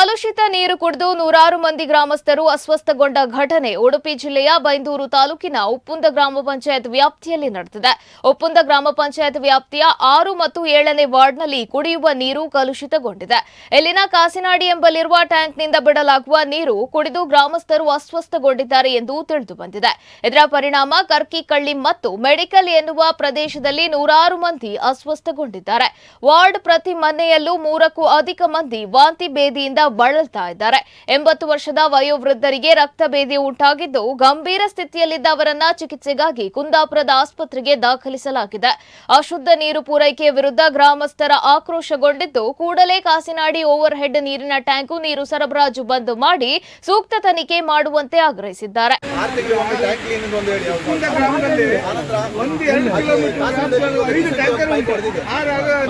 ಕಲುಷಿತ ನೀರು ಕುಡಿದು ನೂರಾರು ಮಂದಿ ಗ್ರಾಮಸ್ಥರು ಅಸ್ವಸ್ಥಗೊಂಡ ಘಟನೆ ಉಡುಪಿ ಜಿಲ್ಲೆಯ ಬೈಂದೂರು ತಾಲೂಕಿನ ಉಪ್ಪುಂದ ಗ್ರಾಮ ಪಂಚಾಯತ್ ವ್ಯಾಪ್ತಿಯಲ್ಲಿ ನಡೆದಿದೆ. ಉಪ್ಪುಂದ ಗ್ರಾಮ ಪಂಚಾಯತ್ ವ್ಯಾಪ್ತಿಯ ಆರು ಮತ್ತು ಏಳನೇ ವಾರ್ಡ್ನಲ್ಲಿ ಕುಡಿಯುವ ನೀರು ಕಲುಷಿತಗೊಂಡಿದೆ. ಇಲ್ಲಿನ ಕಾಸಿನಾಡಿ ಎಂಬಲ್ಲಿರುವ ಟ್ಯಾಂಕ್ನಿಂದ ಬಿಡಲಾಗುವ ನೀರು ಕುಡಿದು ಗ್ರಾಮಸ್ಥರು ಅಸ್ವಸ್ಥಗೊಂಡಿದ್ದಾರೆ ಎಂದು ತಿಳಿದು ಬಂದಿದೆ. ಇದರ ಪರಿಣಾಮ ಕರ್ಕಿಕಳ್ಳಿ ಮತ್ತು ಮೆಡಿಕಲ್ ಎನ್ನುವ ಪ್ರದೇಶದಲ್ಲಿ ನೂರಾರು ಮಂದಿ ಅಸ್ವಸ್ಥಗೊಂಡಿದ್ದಾರೆ. ವಾರ್ಡ್ ಪ್ರತಿ ಮನೆಯಲ್ಲೂ ಮೂರಕ್ಕೂ ಅಧಿಕ ಮಂದಿ ವಾಂತಿ ಭೇದಿಯಿಂದ ಬಳಲ್ತಾ ಇದ್ದಾರೆ. ಎಂಬತ್ತು ವರ್ಷದ ವಯೋವೃದ್ಧರಿಗೆ ರಕ್ತ ಭೇದಿ ಉಂಟಾಗಿದ್ದು ಗಂಭೀರ ಸ್ಥಿತಿಯಲ್ಲಿದ್ದ ಅವರನ್ನ ಚಿಕಿತ್ಸೆಗಾಗಿ ಕುಂದಾಪುರದ ಆಸ್ಪತ್ರೆಗೆ ದಾಖಲಿಸಲಾಗಿದೆ. ಅಶುದ್ಧ ನೀರು ಪೂರೈಕೆ ವಿರುದ್ಧ ಗ್ರಾಮಸ್ಥರ ಆಕ್ರೋಶಗೊಂಡಿದ್ದು ಕೂಡಲೇ ಕಾಸಿನಾಡಿ ಓವರ್ ಹೆಡ್ ನೀರಿನ ಟ್ಯಾಂಕು ನೀರು ಸರಬರಾಜು ಬಂದ್ ಮಾಡಿ ಸೂಕ್ತ ತನಿಖೆ ಮಾಡುವಂತೆ ಆಗ್ರಹಿಸಿದ್ದಾರೆ.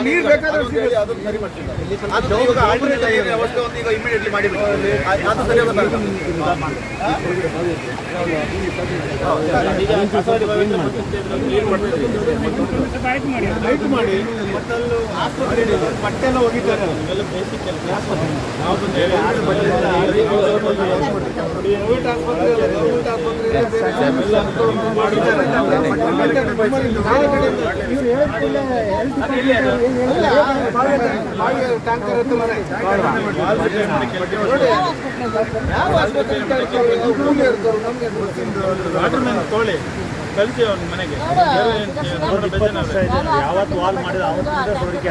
ನೀರು ಬೇಕಾದ್ರೆ ಇಮಿಡಿಯೇಟ್ಲಿ ಮಾಡಿ ಅದು ಸರಿಯಾದ ಲೈಟ್ ಮಾಡಿ ಆಸ್ಪತ್ರೆ ಬಟ್ಟೆ ಎಲ್ಲ ಹೋಗಿದ್ದಾರೆ ಗೌರ್ಮೆಂಟ್ ಆಸ್ಪತ್ರೆ ತೋಳಿ ಕಳಿಸಿ ಅವ್ನ ಮನೆಗೆ. ಯಾವತ್ತು ವಾಲ್ ಮಾಡಿದ ಅವತ್ತಿಂದ ಸೋರಿಕೆ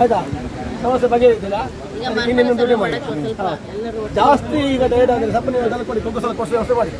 ಆಯ್ತಾ? ಸಮಸ್ಯೆ ಬಗೆಹರಿಸಿಲ್ಲ ಇನ್ನೊಂದು ಮಾಡಿ. ಜಾಸ್ತಿ ಈಗ ಡಯಟ್ ಆದರೆ ಸ್ವಲ್ಪ ನೀವು ಕೊಡಿ ಕೊಬ್ಬು ಸ್ವಲ್ಪ ಕೊಡಿಸಿ ವ್ಯವಸ್ಥೆ ಮಾಡಿ.